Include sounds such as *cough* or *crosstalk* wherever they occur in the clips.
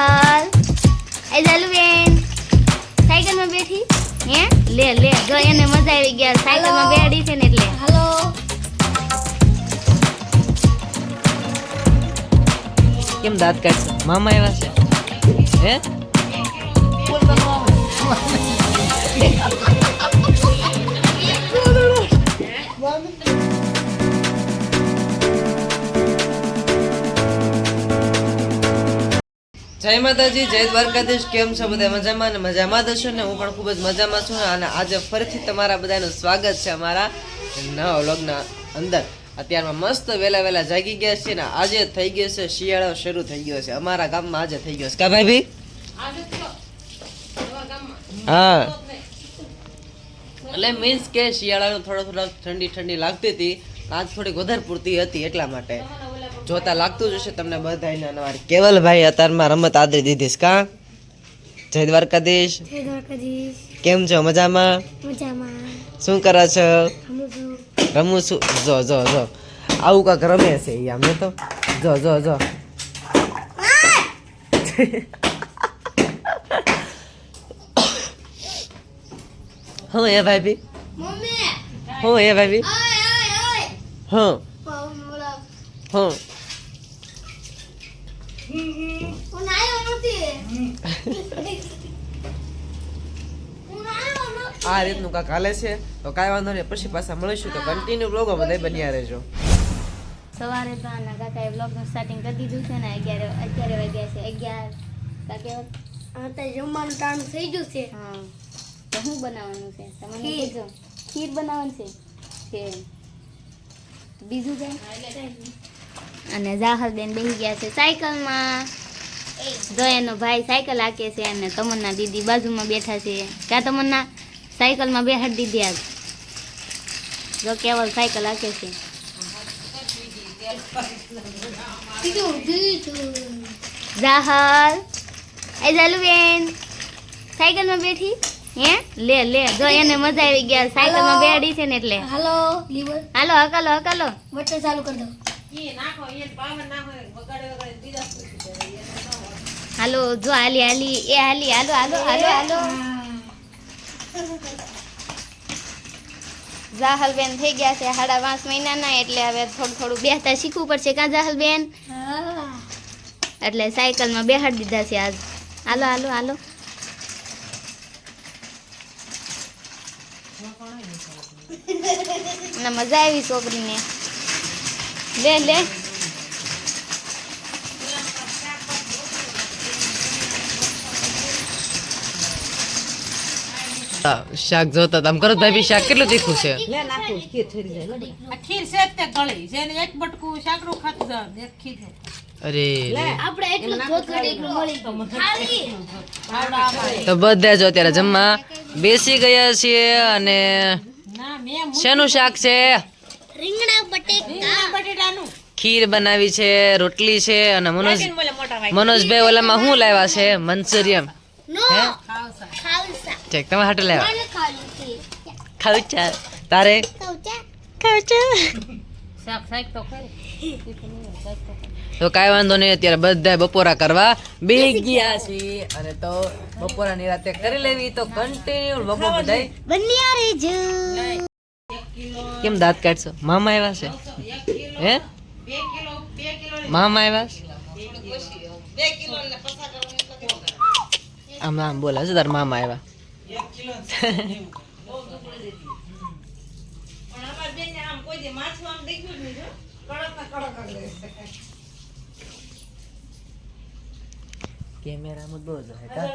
જાહલ એ જાલુબેન સાયકલમાં બેઠી? હે? લે લે. જો એને મજા આવી ગયા સાયકલમાં બેઠી છે ને એટલે. હાલો કેમ દાંત કાઢશે? મામા આવ્યા છે. હે? *laughs* જય માતાજી જય દ્વારકાધીશ કેમ છો બધા મજામાં અને મજામાં દશો ને? હું પણ ખૂબ જ મજામાં છું અને આજે ફરીથી તમારા બધાનું સ્વાગત છે અમારા નવા વ્લોગના અંદર. અત્યારમાં મસ્ત વહેલા વહેલા જાગી ગયા છે ને આજે થઈ ગયો છે શિયાળો શરૂ થઈ ગયો છે. અમારા ગામમાં આજે થઈ ગયો છે. કા ભાઈ હા. એટલે મીન્સ કે શિયાળાનું થોડો થોડો ઠંડી ઠંડી લાગતી હતી. આજ થોડીક વધારે પૂરતી હતી એટલા માટે. જોતા લાગતું જ હશે તમને બધાને અનવાર કેવલભાઈ અત્યારમાં રમત આદરી દીધીશ કા? જય દ્વારકાધીશ. જય દ્વારકાધીશ. કેમ છો? મજામાં? મજામાં. શું કરો છો? રમું છું. જો જો જો. આવું કાંક રમે છે એ આમ તો. જો જો જો. *laughs* હું એ ભાઈ મમ્મી. હું એ ઓય હું. હું નાયો નથી હું નાયો નથી આ રીતનું કાંક હાલે છે. તો કાંઈ વાંધો નહીં. પછી પાછા મળીશું. તો કન્ટિન્યુ બ્લોગો બધા બન્યા રહેજો. સવારે તો આના કાકાએ બ્લોગનું સ્ટાર્ટિંગ કરી દીધું છે ને અગિયાર અગિયાર વાગ્યા છે. અગિયાર કાકે અત્યારે જમવાનું ટાણું થઈ ગયું છે. હા. તો શું બનાવવાનું છે? તમને ખીર. કહેજો. ખીર બનાવવાનું છે? કે બીજું કઈ? અને જાહરબેન બેસી ગયા છે સાયકલમાં. જો એનો ભાઈ સાયકલ હાકે છે અને તમન્ના દીદી બાજુમાં બેઠા છે. ક્યાં તમન્ના સાયકલમાં બેહાડી દીધી આજ? જો કેવલ સાયકલ હાકે છે. જાહલ. એ જાલુબેન સાયકલમાં બેઠી? હે? લે લે જો એને મજા આવી ગયા સાયકલમાં. બેહાડી છે ને એટલે. હાલો લીવર. હાલો હકાલો હકાલો. બટર ચાલુ કરી દો. હાલો જો હાલી હાલી એ હાલી હાલો હાલો હાલો હાલો. જાહલ બેન થઈ ગયા છે સાડા પાંચ મહિનાના એટલે હવે થોડું થોડું બેહતા શીખવું પડશે કાં જાહલ બેન હા. એટલે સાયકલમાં બેહાડી દીધા છે આજ. હાલો હાલો હાલો. મજા આવી છોકરીને. લે લે. શાક જોતા તમ કરો ભાઈ શાક કેટલું તીખું છે? આ ખીર છે તે ગળી જેને એક બટકું શાકરું ખાતું જાવ એક ખીર અરે આપણે એટલું ચોખડ એટલું મળી તો બધા જો અત્યારે જમવા બેસી ગયા છીએ અને શેનું શાક છે? રીંગણા બટેકા. બટેટાનું. ખીર બનાવી છે રોટલી છે અને મનોજ મનોજભાઈ ઓલામાં શું લાવ્યા છે? મંચુરિયમ નો. હે? ખાવસા ખાવસા તમે હાટે લેવા. ખાવું છે. ચા તારે? તો કાંઈ વાંધો નહીં અત્યારે બધા બપોરા કરવા બે ગયા છીએ. અને તો બપોરા નિરાતે કરી લેવી તો કન્ટિન્યુ બપોર બધાય. કેમ દાંત કાઢશો? મામા આવ્યા છે. હે? મામા આવ્યા છે. આમ આમ બોલા છે તારા મામા આવ્યા? કેમેરામાં બહુ જ કા?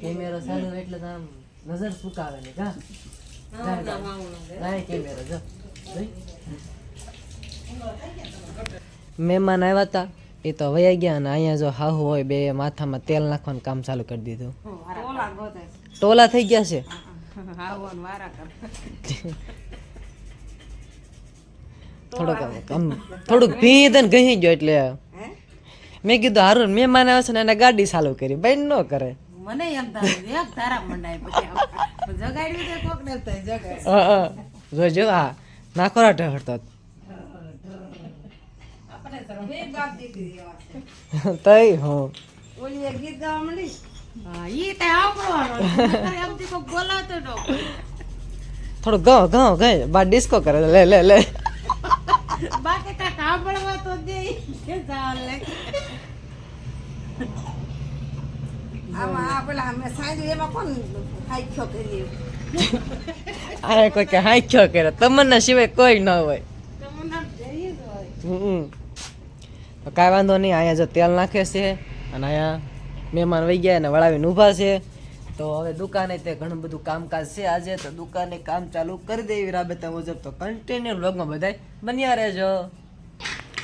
કેમેરો ચાલુ એટલે તો આમ નજર સુકાવે ને કા કેમેરો જો. મહેમાન આવ્યા હતા એ તો વયા ગયા અને અહીંયા જો હાહુ હોય બે માથામાં તેલ નાખવાનું કામ ચાલુ કરી દીધું. ટોલા થઈ ગયા છે? થોડોક આમ થોડુંક ભીંત ને ગહી ગયો એટલે. મેં કીધું હારું મેં માને છે ને એને ગાડી ચાલુ કરી. ભાઈ ન કરે. મને એમ થાય તારા મંડાય પછી જગાડ્યું તો કોક ને જગાડ જો જો હા. નાખો રાટે હડતો આપણે હો ઓલી ગીત ગાવા. હા, ઈ તે સાંભળવાનો. નકર એમથી કોક બોલાવતો ન હોય. થોડું ગો ગો બા ડિસ્કો કરે લે લે લે બાકી કા સાંભળવા તો દે કે જાવ લે. કોઈ કે હાંખ્યો કરે તમને સિવાય કોઈ ન હોય તમને જઈ જ હોય. હમ તો કાંઈ વાંધો નહીં અહીંયા જો તેલ નાખે છે અને અહીંયા મહેમાન વહી ગયા અને વળાવીને ઊભા છે. તો હવે દુકાને તે ઘણું બધું કામકાજ છે આજે તો દુકાને કામ ચાલુ કરી દેવી રાબેતા મુજબ. તો કન્ટિન્યુ વ્લોગમાં બધાય બન્યા રહેજો.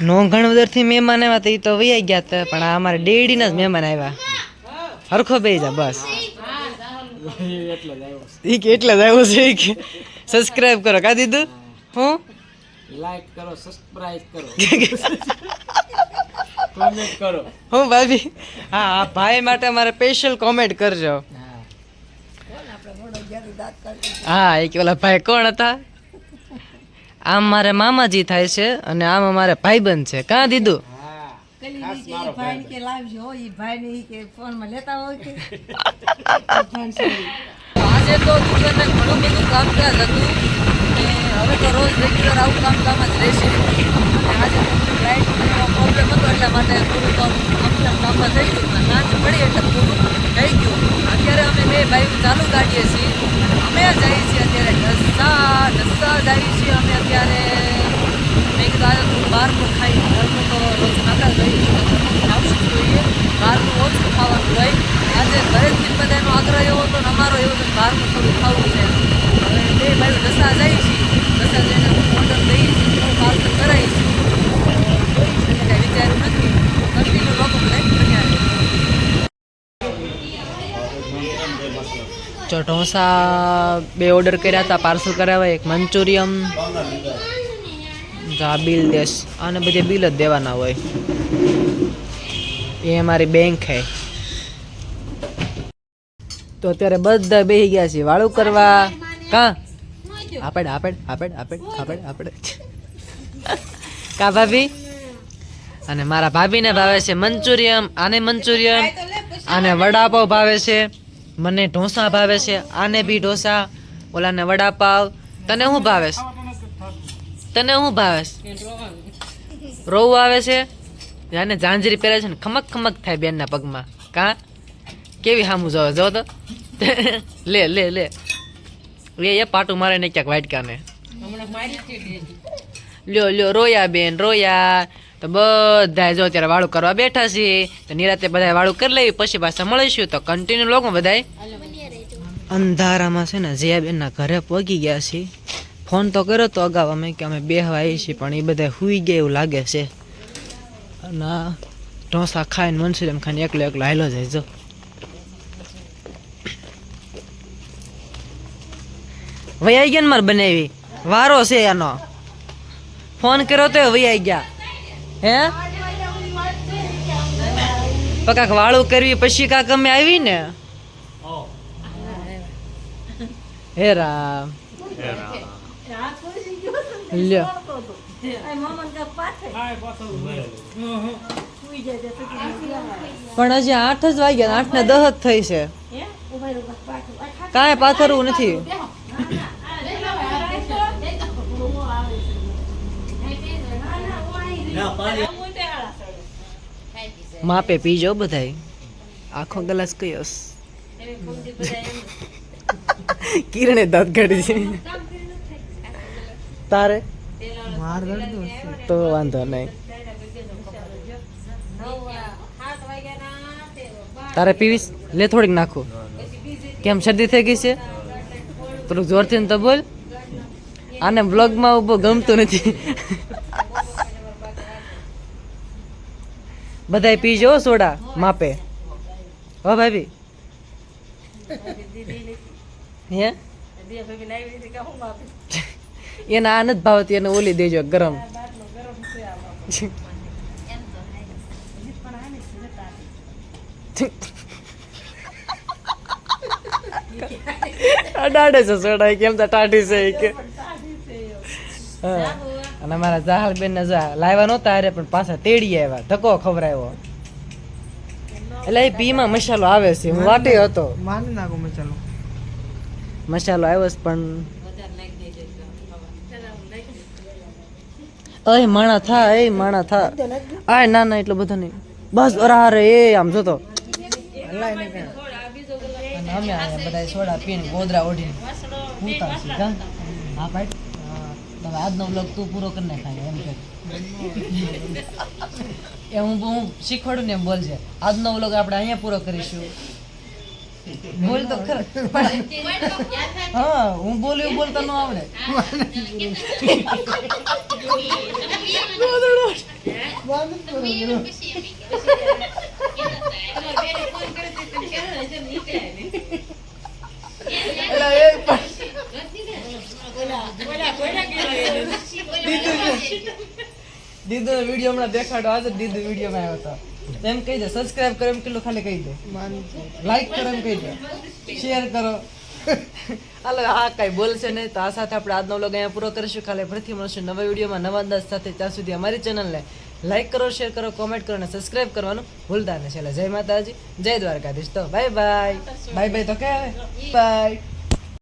નો ઘણ બધરથી મહેમાન આવ્યા તો એ તો વહી ગયા હતા પણ આ અમારે ડેડીના જ મહેમાન આવ્યા. હરખો બે જા બસ. એ કે એટલે જ આવ્યો છે કે સબસ્ક્રાઇબ કરો. કા દીધું? હું? લાઈક કરો સબસ્ક્રાઇબ કરો. *laughs* કોમેન્ટ કરો. હું ભાભી? હા આ ભાઈ માટે મારે સ્પેશિયલ કોમેન્ટ કરજો. હા એ કે ઓલા ભાઈ કોણ હતા? આમ મારે મામાજી થાય છે અને આમ અમારે ભાઈબંધ છે. કાં દીધું? આજે તો દુકાને ઘણું બધું કામકાજ હતું હવે તો રોજ રેગ્યુલર આવું કામકામ જ રહેશે. આજે પ્રોબ્લેમ હતો, એટલા માટે થોડું તો કમસમ કામમાં થઈ ગયું. સાંજ પડી એટલે થોડું થઈ ગયું. અત્યારે અમે બે બાઈક ચાલુ કાઢીએ છીએ. અમે જઈએ છીએ અત્યારે ઢસા ઢસા જઈએ છીએ અમે અત્યારે. મેં કીધું આજે બહારનું ખાઈ ઘરનું તો રોજ ખાતા જઈએ ઘરનું જોઈએ બહારનું ઓછું ખાવાનું હોય આજે ઘરેથી બધાનો આગ્રહ એવો હતો ને અમારો એવો હતો કે બહારનું થોડું ખાવું છે હવે બે ભાઈઓ દસા જાય છે દસા જઈને ઓર્ડર દઈએ છીએ થોડું પાર્સલ કરાવીએ છીએ એટલે કાંઈ વિચાર્યું નથી કન્ટિન્યુ લોકો બધા બન્યા રહે. જો ઢોસા બે ઓર્ડર કર્યા હતા પાર્સલ કરાવ્યા એક મંચુરિયમ આ બિલ દેશ, અને બધે બિલ જ દેવાના હોય. એ અમારી બેંક હે. તો અત્યારે બધા બેસી ગયા છે, વાળું કરવા. કા? આપડ આપડ આપડ આપડ આપડ આપડ. કા ભાભી? અને મારા ભાભીને ભાવે છે મંચુરિયમ આને મંચુરિયમ આને વડાપાવ ભાવે છે. મને ઢોસા ભાવે છે આને બી ઢોસા ઓલાને વડાપાવ. તને શું ભાવે છે? તને શું ભાવે છે? રોવું આવે છે? જાને ઝાંઝરી પહેરે છે ને ખમક ખમક થાય બેનના પગમાં. કા? કેવી સામું જોવે જો તો *laughs* લે લે લે. એ એ પાટું મારે ને ક્યાંક વાટકાને. લ્યો લ્યો રોયા બેન રોયા. તો બધા જો અત્યારે વાળું કરવા બેઠા છીએ તો નિરાતે બધા વાળું કરી લેવી, પછી પાછા મળીશું. તો કન્ટિન્યુ લોકો બધાય. અંધારામાં છે ને જયા બેનના ઘરે પહોંચી ગયા છીએ ફોન તો કર્યો તો અગાઉ અમે કે અમે બેહવા આવી છીએ, પણ એ બધા હુઈ ગયા એવું લાગે છે. અને ઢોસા ખાઈને મનસુરિયમ ખાઈને એકલો એકલો હાલો જાય જો. વૈયા ગયા ને મારે બનાવી? વારો છે એનો ફોન કર્યો તો વૈયાઈ ગયા. હે? પણ કાંક વાળું કરવી પછી કાંક અમે આવી ને? હે રામ. લ્યો. પણ હજી આઠ જ વાગ્યા આઠ ને દસ જ થઈ છે. કાંઈ પાથરવું નથી. માપે પીજો બધાય. આખો ગ્લાસ કયો કિરણે દાંત કાઢી તારે? તો વાંધો નહીં તારે પીવીશ? લે થોડીક નાખો. કેમ શરદી થઈ ગઈ છે? થોડુંક જોરથી તો બોલ. આને બ્લોગમાં ઊભો ગમતું નથી. બધાય પીજો સોડા, માપે. હો ભાભી. હે? એને આ નથી ભાવતી, એને ઓલી દેજો ગરમ. અડાડે છે સોડા કેમ તો ટાઢી છે કે હા. અને મારા જાહલ બેન ને જા લાવ્યા નહોતા અરે પણ પાછા તેડી આવ્યા. ધક્કો ખવરાયો એટલે એ પી માં મસાલો આવે છે હું વાટે હતો. માની નાખો મસાલો. મસાલો આવ્યો છે પણ અય માણા થા એ માણા થા. આ ના ના એટલો બધો નહીં. બસ અરે અરે એ આમ જોતો. અમે બધા સોડા પીને ગોદરા ઓઢીને પૂતા છે હા ભાઈ. તમે આજનો બ્લોગ તું પૂરો કરી નાખાય એમ કે એ હું હું શીખવાડું ને એમ બોલજે. આજનો બ્લોગ આપણે અહીંયા પૂરો કરીશું. બોલ તો ખરા હા, હું બોલ્યું બોલતા ન આવડે. એલા એ પણ દીદુ વીડિયો હમણાં દેખાડો. આજે દીદી વીડિયો માં આવ્યો હતો. એમ કહી દે સબસ્ક્રાઇબ કરો એમ કેટલું ખાલી કહી દે. લાઈક કરો એમ કહી દે. શેર કરો. હાલો આ કઈ બોલશે નહીં. તો આ સાથે આપણે આજનો વ્લોગ અહીંયા પૂરો કરીશું. ખાલી ફરીથી મળશું નવા વિડીયોમાં નવા અંદાજ સાથે. ત્યાં સુધી અમારી ચેનલને લાઈક કરો શેર કરો કોમેન્ટ કરો અને સબસ્ક્રાઇબ કરવાનું ભૂલતા નહીં. છેલ્લે જય માતાજી જય દ્વારકાધીશ. તો બાય બાય બાય બાય તો કે. બાય